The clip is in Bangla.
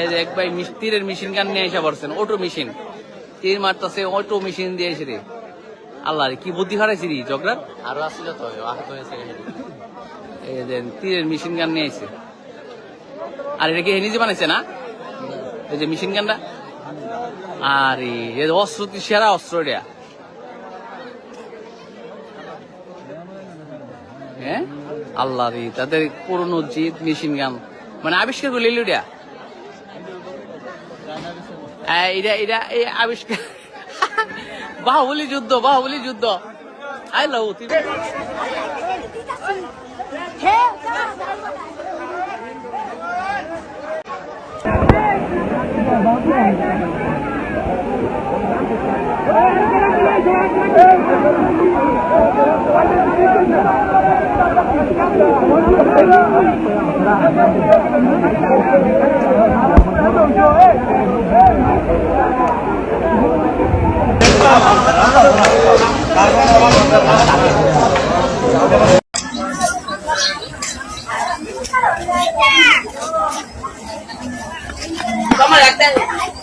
এই যে এক ভাই তীরের মেশিন গান নিয়ে এসে পড়ছেন অটো মেশিন। তীর মারতেছে অটো মেশিন দিয়ে এসে রে। আল্লাহ কি বুদ্ধি হারাইছি রে জগরার আরও আসছিল তো আহত হয়েছে এই যে তীরের মেশিন গান নিয়ে আইছে আর এটা কি নিজে বানাইছে না? এই যে মেশিন গানটা? আর এই অস্ত্র সেরা অস্ত্র এটা? হ্যাঁ? আল্লাহ রে তাদের পুরনো জিত মেশিন গান। মানে আবিষ্কার করলে এটা? এটা আবিষ্কার। বাহুবলি যুদ্ধ বাহুবলি যুদ্ধ। আই Hãy subscribe Vamos a la tele.